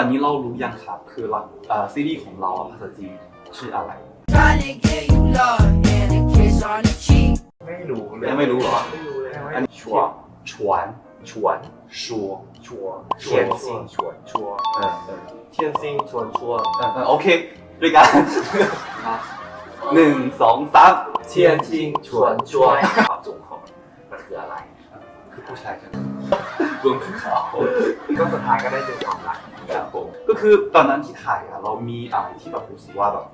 ตอนนี้เรารู้ยังครับ คือเราเอ่อซีรีส์ของเราอะภาษาจีนชื่ออะไร Trying to get you love and a kiss on the cheek. ไม่รู้เลยยังไม่รู้เหรอ ไม่รู้เลยอันนี้ชัวฉวนชวนชัวชัวชัเทีวยนซิงชวนชัวเออเออเทียนซิงชวนชัวเออเออโอเคด้วยกัน หนึ่งสองสามเทียนซิงชวนชัวความสูงของมันคืออะไร คือผู้ชายกัน รวมคือเขาก็สุดท้ายก็ได้เจอความรักครับผมก็คือตอนนั้นที่ถ่ายอะเรามีอะไรที่แบบรู้สึกว่าแบบ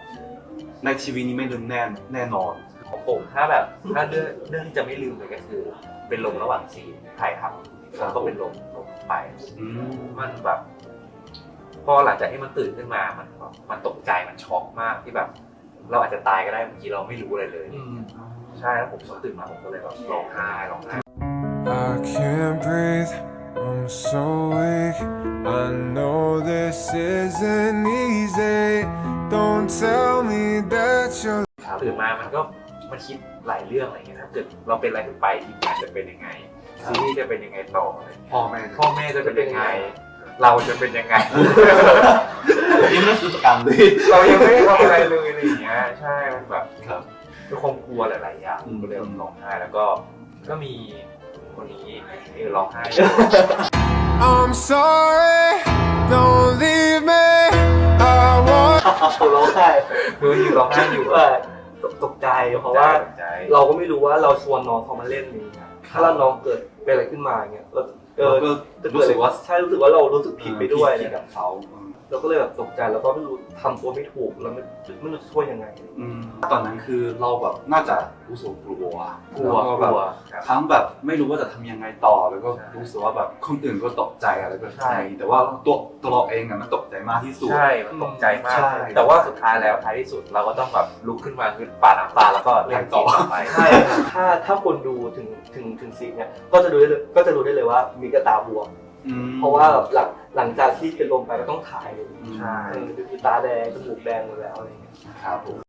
ในชีวิตนี้ไม่ลืมแน่แน่นอนของผมถ้าแบบถ้าเรื่องเรื่องที่จะไม่ลืมเลยก็คือ เป็นลมระหว่างซีนถ่ายทำแล้วก็เป็นลมลมไปอืมมันแบบพอหลังจากที่มันตื่นขึ้นมา มันแบบมันตกใจ มันช็อกมากที่แบบ เราอาจจะตายก็ได้บางทีเราไม่รู้อะไรเลยใช่แล้วผมตื่นมาผมก็เลยแบบร้องไห้ร้องไห้ I can't breathe, I'm so weak. I know this isn't easy. Don't tell me that you're ตื่นมามันก็มันคิดหลายเรื่องอะไรเงี้ยถ้าเกิดเราเป็นอะไรขึ้นไปทีมงานจะเป็นยังไงซีรีส์จะเป็นยังไงต่ออะไรเงี้ยพ่อแม่พ่อแม่จะเป็นยังไง เราจะเป็นยังไง ยังไม่ได้ซื้อประกันเลยเรายังไม่ได้ทำอะไรเลยอะไรอย่างเงี้ยใช่มันแบบครับก็คงกลัวหลายๆอย่างอืมก็เลยร้องไห้แล้วก็ก็มี คนนี้ที่ร้องไห้ I'm sorry, don't leave me. I want ร้องไห้คือยืนร้องไห้อยู่ว่าตกตกใจเพราะว่าตกใจเราก็ไม่รู้ว่าเราชวนน้องเขามาเล่นนี้นะถ้าเราน้องเกิดเป็นอะไรขึ้นมาเงี้ยเราเอเราอก็จะรู้สึกว่าใช่รู้สึกว่าเรารู้สึกผิดไปด้วยผิเนี่ยกับเขาเราก็เลยแบบตกใจแล้วก็ไม่รู้ทำตัวไม่ถูกแล้วไม่ไม่รู้จะช่วยยังไงอืมตอนนั้นคือเราแบบน่าจะรู้สึกกลัวกลัวแล้กแบบลัวค รับทั้งแบบไม่รู้ว่าจะทำยังไงต่อแล้วก็ใช่รู้สึกว่าแบบคนอื่นก็ตกใจอะไรก็ใช่ใช่แต่ว่าตัวตัวเราเองอะมันตกใจมากที่สุด ใช่ มันตกใจมาก ใช่ แต่ว่าสุดท้ายแล้วท้ายที่สุดเราก็ต้องแบบลุกขึ้นมาคือปาดน้ำตาแล้วก็เล่นต่อไปใช่ถ้าถ้าคนดูถึงถึงถึงซีนเนี่ยก็จะรู้ได้เลยก็จะรู้ได้เลยว่ามีกระตาบวมอืมเพราะว่าหลังหลังจากที่เป็นลมไปก็ต้องถ่ายเลยใช่ เออคือตาแดงจมูกแดงหมดแล้วอะไรเงี้ย ครับผม